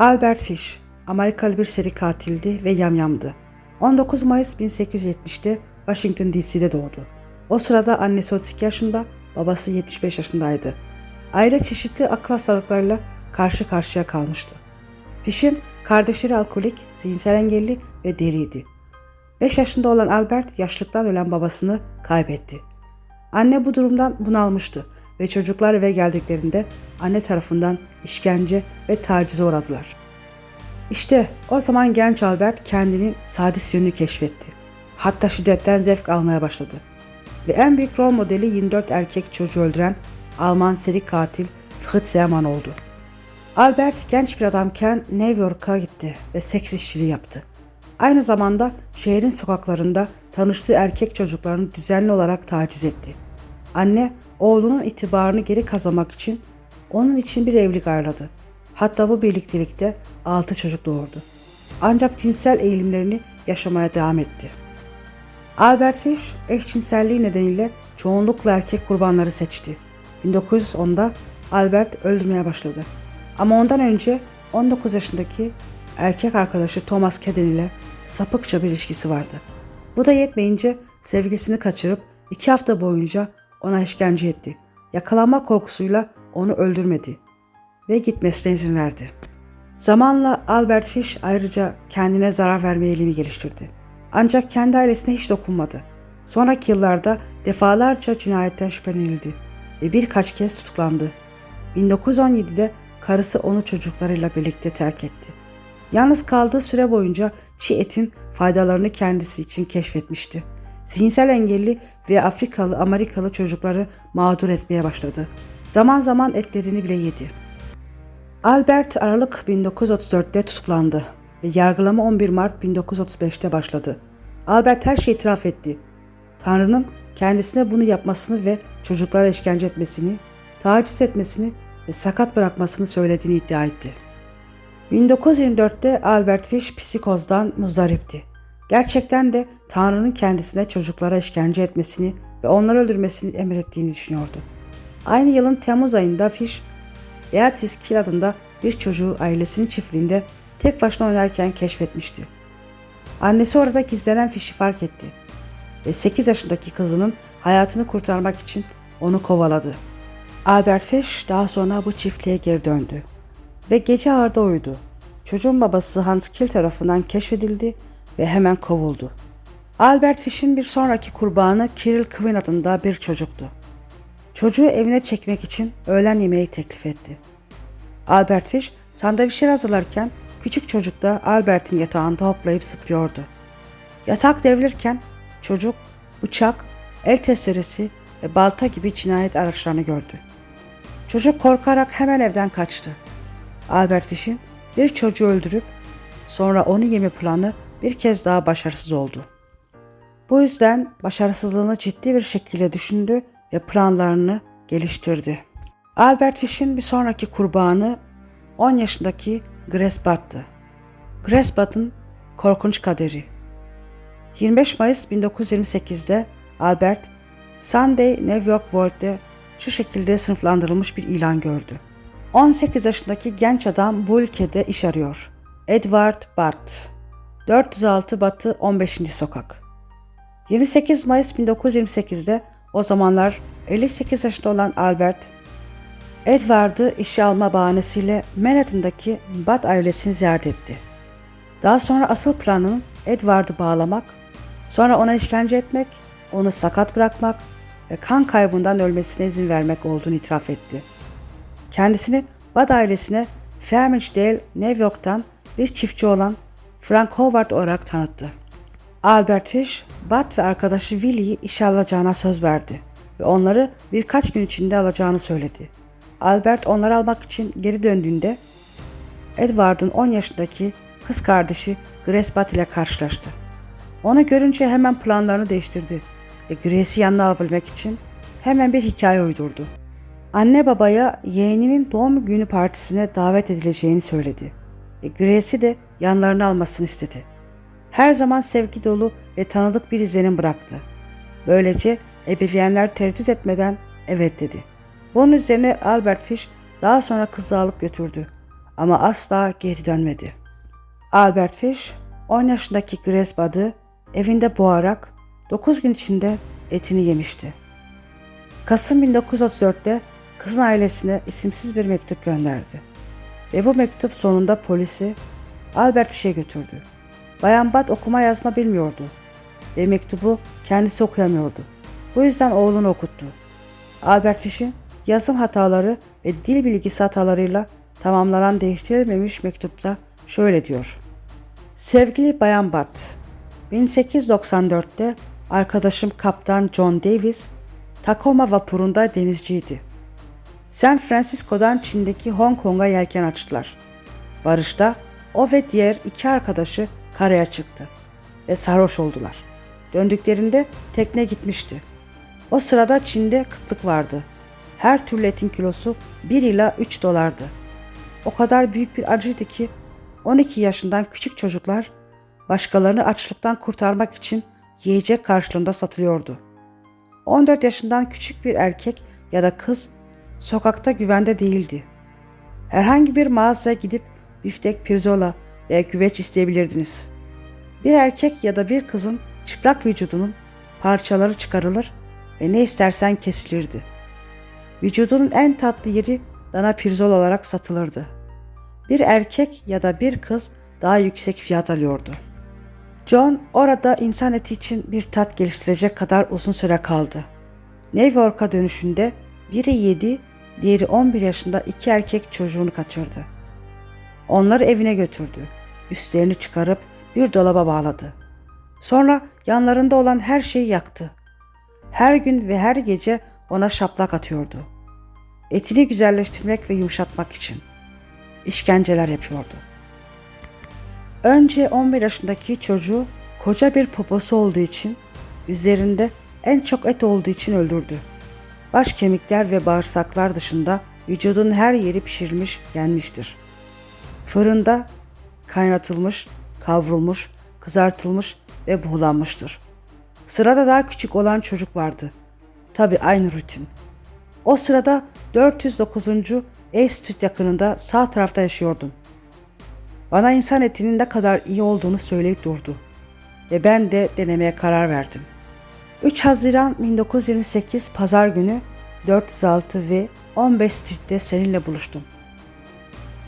Albert Fish, Amerikalı bir seri katildi ve yamyamdı. 19 Mayıs 1870'te Washington DC'de doğdu. O sırada annesi 32 yaşında, babası 75 yaşındaydı. Aile çeşitli akıl hastalıklarıyla karşı karşıya kalmıştı. Fish'in kardeşleri alkolik, zihinsel engelli ve deliydi. 5 yaşında olan Albert yaşlıktan ölen babasını kaybetti. Anne bu durumdan bunalmıştı ve çocuklar eve geldiklerinde anne tarafından işkence ve tacize uğradılar. İşte o zaman genç Albert kendini sadist yönünü keşfetti. Hatta şiddetten zevk almaya başladı. Ve en büyük rol modeli 24 erkek çocuğu öldüren Alman seri katil Fritz Zerman oldu. Albert genç bir adamken New York'a gitti ve seks işçiliği yaptı. Aynı zamanda şehrin sokaklarında tanıştığı erkek çocuklarını düzenli olarak taciz etti. Anne oğlunun itibarını geri kazanmak için onun için bir evlilik ayarladı. Hatta bu birliktelikte 6 çocuk doğurdu. Ancak cinsel eğilimlerini yaşamaya devam etti. Albert Fish eşcinselliği nedeniyle çoğunlukla erkek kurbanları seçti. 1910'da Albert öldürmeye başladı. Ama ondan önce 19 yaşındaki erkek arkadaşı Thomas Keden ile sapıkça bir ilişkisi vardı. Bu da yetmeyince sevgilisini kaçırıp iki hafta boyunca ona işkence etti. Yakalanma korkusuyla onu öldürmedi ve gitmesine izin verdi. Zamanla Albert Fish ayrıca kendine zarar verme eğilimi geliştirdi. Ancak kendi ailesine hiç dokunmadı. Sonraki yıllarda defalarca cinayetten şüphelenildi ve birkaç kez tutuklandı. 1917'de karısı onu çocuklarıyla birlikte terk etti. Yalnız kaldığı süre boyunca çiğ etin faydalarını kendisi için keşfetmişti. Zihinsel engelli ve Afrikalı Amerikalı çocukları mağdur etmeye başladı. Zaman zaman etlerini bile yedi. Albert Aralık 1934'te tutuklandı ve yargılama 11 Mart 1935'te başladı. Albert her şeyi itiraf etti. Tanrı'nın kendisine bunu yapmasını ve çocuklara işkence etmesini, taciz etmesini ve sakat bırakmasını söylediğini iddia etti. 1924'te Albert Fish psikozdan muzdaripti. Gerçekten de Tanrı'nın kendisine çocuklara işkence etmesini ve onları öldürmesini emrettiğini düşünüyordu. Aynı yılın Temmuz ayında Fish, Beatrice Kill adında bir çocuğu ailesinin çiftliğinde tek başına oynarken keşfetmişti. Annesi orada gizlenen Fish'i fark etti ve 8 yaşındaki kızının hayatını kurtarmak için onu kovaladı. Albert Fish daha sonra bu çiftliğe geri döndü ve gece ağırda uyudu. Çocuğun babası Hans Kill tarafından keşfedildi ve hemen kovuldu. Albert Fish'in bir sonraki kurbanı Kirill Quinn adında bir çocuktu. Çocuğu evine çekmek için öğlen yemeği teklif etti. Albert Fish sandviçler hazırlarken küçük çocuk da Albert'in yatağında hoplayıp zıplıyordu. Yatak devrilirken çocuk bıçak, el testeresi ve balta gibi cinayet araçlarını gördü. Çocuk korkarak hemen evden kaçtı. Albert Fish'in bir çocuğu öldürüp sonra onu yeme planı bir kez daha başarısız oldu. Bu yüzden başarısızlığını ciddi bir şekilde düşündü ve planlarını geliştirdi. Albert Fish'in bir sonraki kurbanı 10 yaşındaki Gresbat'tı. Gresbat'ın korkunç kaderi. 25 Mayıs 1928'de Albert, Sunday New York World'de şu şekilde sınıflandırılmış bir ilan gördü. 18 yaşındaki genç adam bu ülkede iş arıyor. Edward Bart. 406 Batı 15. Sokak. 28 Mayıs 1928'de o zamanlar 58 yaşında olan Albert, Edward'ı işe alma bahanesiyle Manhattan'daki Bat ailesini ziyaret etti. Daha sonra asıl planının Edward'ı bağlamak, sonra ona işkence etmek, onu sakat bırakmak ve kan kaybından ölmesine izin vermek olduğunu itiraf etti. Kendisini Bad ailesine Fairmichdale, New York'tan bir çiftçi olan Frank Howard olarak tanıttı. Albert Fish, Bud ve arkadaşı Willie'yi işe alacağına söz verdi ve onları birkaç gün içinde alacağını söyledi. Albert onları almak için geri döndüğünde Edward'ın 10 yaşındaki kız kardeşi Grace Butt ile karşılaştı. Onu görünce hemen planlarını değiştirdi ve Grace'i yanına alabilmek için hemen bir hikaye uydurdu. Anne babaya yeğeninin doğum günü partisine davet edileceğini söyledi. ve Grace'i de yanlarına almasını istedi. Her zaman sevgi dolu ve tanıdık bir izlenim bıraktı. Böylece ebeveynler tereddüt etmeden evet dedi. Bunun üzerine Albert Fish daha sonra kızı alıp götürdü. ama asla geri dönmedi. Albert Fish 10 yaşındaki Grace Budd'ı evinde boğarak 9 gün içinde etini yemişti. Kasım 1934'te kızın ailesine isimsiz bir mektup gönderdi. Ve bu mektup sonunda polisi Albert Fish'e götürdü. Bayan Budd okuma yazma bilmiyordu ve mektubu kendisi okuyamıyordu. Bu yüzden oğlunu okuttu. Albert Fish'in yazım hataları ve dil bilgisi hatalarıyla tamamlanan değiştirilmemiş mektupta şöyle diyor. Sevgili Bayan Budd, 1894'te arkadaşım Kaptan John Davis Tacoma vapurunda denizciydi. San Francisco'dan Çin'deki Hong Kong'a yelken açtılar. Barış'ta o ve diğer iki arkadaşı karaya çıktı ve sarhoş oldular. Döndüklerinde tekne gitmişti. O sırada Çin'de kıtlık vardı. Her türlü etin kilosu 1 ila 3 dolardı. O kadar büyük bir acıydı ki 12 yaşından küçük çocuklar başkalarını açlıktan kurtarmak için yiyecek karşılığında satılıyordu. 14 yaşından küçük bir erkek ya da kız sokakta güvende değildi. Herhangi bir mağazaya gidip biftek, pirzola veya güveç isteyebilirdiniz. Bir erkek ya da bir kızın çıplak vücudunun parçaları çıkarılır ve ne istersen kesilirdi. Vücudunun en tatlı yeri dana pirzol olarak satılırdı. Bir erkek ya da bir kız daha yüksek fiyat alıyordu. John orada insan eti için bir tat geliştirecek kadar uzun süre kaldı. New York'a dönüşünde biri 7, diğeri 11 yaşında iki erkek çocuğunu kaçırdı. Onları evine götürdü. Üstlerini çıkarıp bir dolaba bağladı. Sonra yanlarında olan her şeyi yaktı. Her gün ve her gece ona şaplak atıyordu. Etini güzelleştirmek ve yumuşatmak için. İşkenceler yapıyordu. Önce 11 yaşındaki çocuğu koca bir poposu olduğu için, üzerinde en çok et olduğu için öldürdü. Baş kemikler ve bağırsaklar dışında vücudun her yeri pişirilmiş, yenmiştir. Fırında kaynatılmış, kavrulmuş, kızartılmış ve buğulanmıştır. Sırada daha küçük olan çocuk vardı. Tabi aynı rutin. O sırada 409. A Street yakınında sağ tarafta yaşıyordum. Bana insan etinin ne kadar iyi olduğunu söyleyip durdu. Ve ben de denemeye karar verdim. 3 Haziran 1928 Pazar günü 406 ve 15 Street'te seninle buluştum.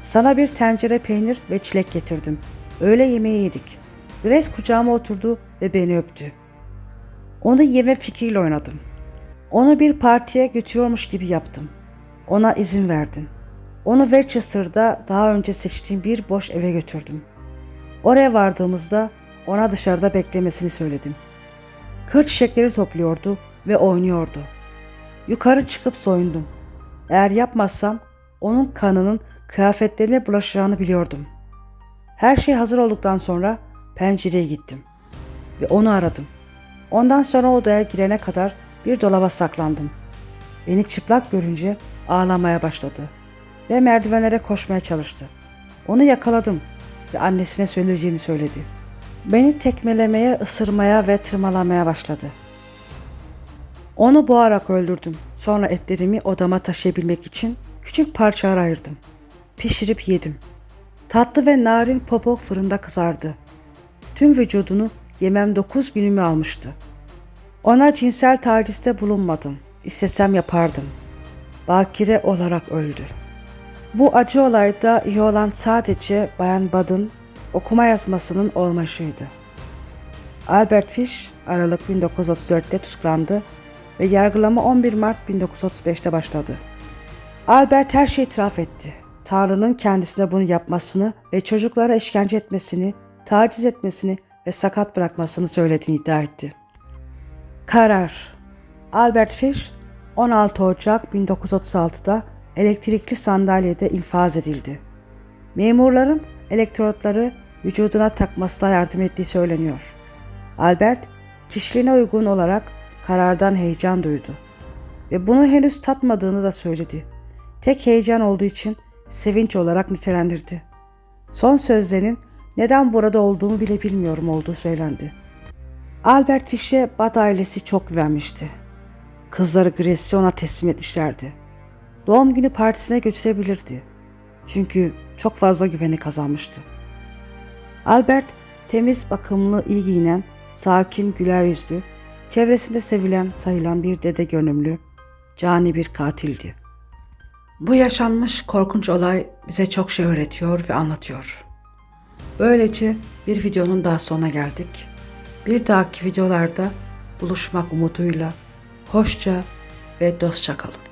Sana bir tencere peynir ve çilek getirdim. Öğle yemeği yedik. Grace kucağıma oturdu ve beni öptü. Onu yeme fikriyle oynadım. Onu bir partiye götürüyormuş gibi yaptım. Ona izin verdim. Onu Worcester'da daha önce seçtiğim bir boş eve götürdüm. Oraya vardığımızda ona dışarıda beklemesini söyledim. Kır çiçekleri topluyordu ve oynuyordu. Yukarı çıkıp soyundum. Eğer yapmazsam onun kanının kıyafetlerime bulaşacağını biliyordum. Her şey hazır olduktan sonra pencereye gittim ve onu aradım. Ondan sonra odaya girene kadar bir dolaba saklandım. Beni çıplak görünce ağlamaya başladı ve merdivenlere koşmaya çalıştı. Onu yakaladım ve annesine söyleyeceğini söyledi. Beni tekmelemeye, ısırmaya ve tırmalamaya başladı. Onu boğarak öldürdüm. Sonra etlerimi odama taşıyabilmek için küçük parçalar ayırdım. Pişirip yedim. Tatlı ve narin popo fırında kızardı. Tüm vücudunu yemem dokuz günümü almıştı. Ona cinsel tacizde bulunmadım. İstesem yapardım. Bakire olarak öldü. Bu acı olayda iyi olan sadece Bayan Budd'ın okuma yazmasının olmayışıydı. Albert Fish Aralık 1934'te tutuklandı ve yargılama 11 Mart 1935'te başladı. Albert her şeyi itiraf etti. Tanrı'nın kendisine bunu yapmasını ve çocuklara işkence etmesini, taciz etmesini ve sakat bırakmasını söylediğini iddia etti. Karar Albert Fish 16 Ocak 1936'da elektrikli sandalyede infaz edildi. Memurların elektrotları vücuduna takmasına yardım ettiği söyleniyor. Albert kişiliğine uygun olarak karardan heyecan duydu ve bunu henüz tatmadığını da söyledi. Tek heyecan olduğu için sevinç olarak nitelendirdi. Son sözlerinin neden burada olduğumu bile bilmiyorum olduğu söylendi. Albert Fish'e Bad ailesi çok güvenmişti. Kızları Grace'i ona teslim etmişlerdi. Doğum günü partisine götürebilirdi. Çünkü çok fazla güveni kazanmıştı. Albert temiz, bakımlı, iyi giyinen, sakin, güler yüzlü, çevresinde sevilen, sayılan bir dede görünümlü, cani bir katildi. Bu yaşanmış korkunç olay bize çok şey öğretiyor ve anlatıyor. Böylece bir videonun daha sonuna geldik. Bir dahaki videolarda buluşmak umuduyla hoşça ve dostça kalın.